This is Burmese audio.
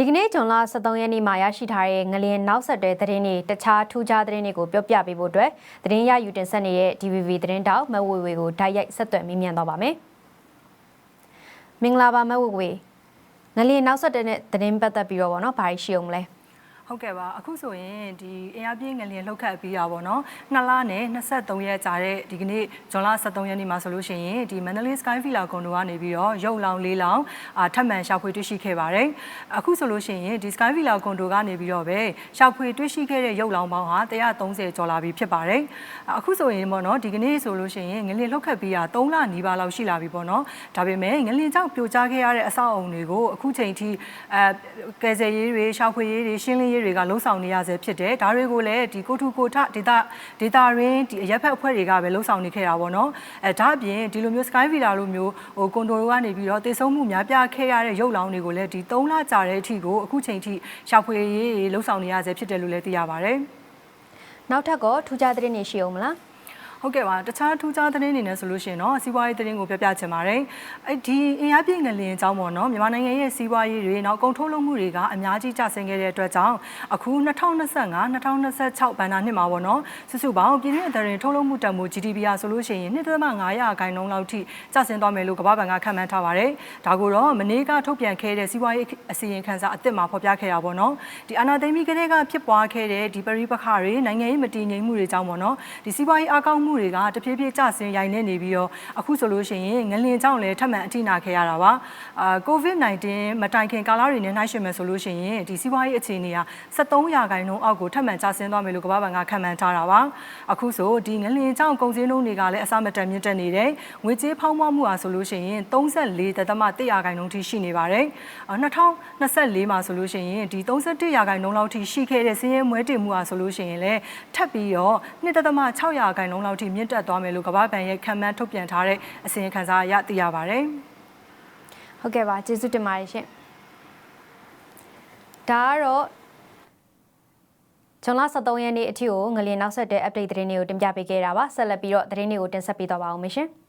ဒီကနေ့ဂျွန်လ23ရက်နေ့မှာရရှိထားတဲ့ငလျင်နောက်ဆက်တွဲသတင်းတွေတခြားထူးခြားသတင်းတွေကိုပြောပြပေးဖို့အတွက်သတင်းရယူတင်ဆက်နေတဲ့ DVB သတင်းတောက်မဝေဝေကိုဓာတ်ရိုက်ဆက်သွယ်မေးမြန်းတော့ပါမယ်။မင်္ဂလာပါမဝေဝေငလျင်နောက်ဆက်တွဲတဲ့သတင်းပတ်သက်ပြီးတော့ဗောနော်ဘာရှိအောင်မလဲ။ ဟုတ်ကဲ့ပါအခုဆိုရင်ဒီအင်အားပြင်းငလျင်လှုပ်ခတ်ပြီးတာပေါ့နော်နှစ်လနဲ့23ရက်ကြာတဲ့ဒီကနေ့ဇွန်လ23ရက်နေ့မှာဆိုလို့ရှိရင်ဒီ Mandalay Sky Villa ကွန်ဒိုကနေပြီးတော့ရုပ်လောင်လေးလောင်အာထပ်မံရှာဖွေတွေ့ရှိခဲ့ပါတယ်အခုဆိုလို့ရှိရင်ဒီ Sky Villa ကွန်ဒိုကနေပြီးတော့ပဲရှာဖွေတွေ့ရှိခဲ့တဲ့ရုပ်လောင်ပေါင်းဟာ130ကျော်လာပြီဖြစ်ပါတယ်အခုဆိုရင်ပေါ့နော်ဒီကနေ့ဆိုလို့ရှိရင်ငလျင်လှုပ်ခတ်ပြီးတာ3လနီးပါးလောက်ရှိလာပြီပေါ့နော်ဒါပေမဲ့ငလျင်ကြောင့်ပြိုကျခဲ့ရတဲ့အဆောက်အုံတွေကိုအခုချိန်ထိအဲကယ်ဆယ်ရေးတွေရှာဖွေရေးတွေရှင်းလင်းရေးတွေကလှုံ့ဆော်နေရဆဲဖြစ်တယ်ဒါတွေကိုလည်းဒီကိုထုကိုထဒေတာဒေတာရင်းဒီအရက်ဖက်အဖွဲ့တွေကပဲလှုံ့ဆော်နေခဲ့တာပေါ့နော်အဲဒါအပြင်ဒီလိုမျိုး Sky Villa လိုမျိုးဟိုကွန်ဒိုရိုကနေပြီးတော့တည်ဆုံမှုများပြားခဲ့ရတဲ့ရုပ်လောင်တွေကိုလည်းဒီ3လကြာတဲ့အထိကိုအခုချိန်ထိရှာဖွေရေးလှုံ့ဆော်နေရဆဲဖြစ်တယ်လို့လည်းသိရပါတယ်နောက်ထပ်ကောထူးခြားသတင်းတွေရှိအောင်မလား ဟုတ်ကဲ့ပါတခြားထူးခြားသတင်းတွေနဲ့ဆိုလို့ရှိရင်တော့စီးပွားရေးသတင်းကိုပြောပြချင်ပါတယ်အဲ့ဒီအင်အားပြည့်ငလင်အကြောင်းပေါ့နော်မြန်မာနိုင်ငံရဲ့စီးပွားရေးတွေနောက်ကုန်ထုတ်လုပ်မှုတွေကအများကြီးကျဆင်းခဲ့တဲ့အတွက်ကြောင့်အခု2025 2026ဘဏ္ဍာနှစ်မှာပေါ့နော်စုစုပေါင်းပြည်တွင်းအသားရင်ထုတ်လုပ်မှုတန်ဖိုး GDP ရာဆိုလို့ရှိရင်2.5ရာခိုင်နှုန်းလောက်ထိကျဆင်းသွားမယ်လို့ကမ္ဘာ့ဘဏ်ကခန့်မှန်းထားပါတယ်ဒါကိုတော့မနေ့ကထုတ်ပြန်ခဲ့တဲ့စီးပွားရေးအစီရင်ခံစာအသစ်မှာဖော်ပြခဲ့တာပေါ့နော်ဒီအာနာသိမ့်မီကလေးကဖြစ်ပွားခဲ့တဲ့ဒီပရိပခတွေနိုင်ငံရေးမတည်ငြိမ်မှုတွေကြောင့်ပေါ့နော်ဒီစီးပွားရေးအကောင့်မှုတွေကတဖြည်းဖြည်းကျဆင်းရိုင်နေနေပြီးတော့အခုဆိုလို့ရှိရင်ငလင်ကြောင့်လည်းထပ်မံအထိနာခဲ့ရတာပါအာ COVID-19 မတိုင်ခင်ကာလတွေနဲ့နှိုင်းယှဉ်မယ်ဆိုလို့ရှိရင်ဒီစီးပွားရေးအခြေအနေဟာ73ရာခိုင်နှုန်းအောက်ကိုထပ်မံကျဆင်းသွားမယ်လို့ကမ္ဘာ့ဘဏ်ကခန့်မှန်းထားတာပါအခုဆိုဒီငလင်ကြောင့်ကုန်စည်နှုန်းတွေကလည်းအဆမတန်မြင့်တက်နေတယ်ငွေကြေးဖောင်းပွားမှုဟာဆိုလို့ရှိရင်34.1ရာခိုင်နှုန်းထိရှိနေပါတယ်အာ2024မှာဆိုလို့ရှိရင်ဒီ31ရာခိုင်နှုန်းလောက်ထိရှိခဲ့တဲ့စည်ရဲမွဲတင်မှုဟာဆိုလို့ရှိရင်လည်းထပ်ပြီးတော့2.6ရာခိုင်နှုန်းလောက်ထိမြင့်တက်သွားမယ်လို့ကမ္ဘာ့ဘဏ်ရဲ့ခံမှန်းထုတ်ပြန်ထားတဲ့အစီရင်ခံစာအရသိရပါတယ်ဟုတ်ကဲ့ပါကျေးဇူးတင်ပါတယ်ရှင်ဒါကတော့ဂျွန်လ23ရက်နေ့အထိကိုငလျင်နောက်ဆက်တဲ့ update သတင်းတွေကိုတင်ပြပေးခဲ့တာပါဆက်လက်ပြီးတော့သတင်းတွေကိုတင်ဆက်ပေးတော့ပါအောင်မရှင်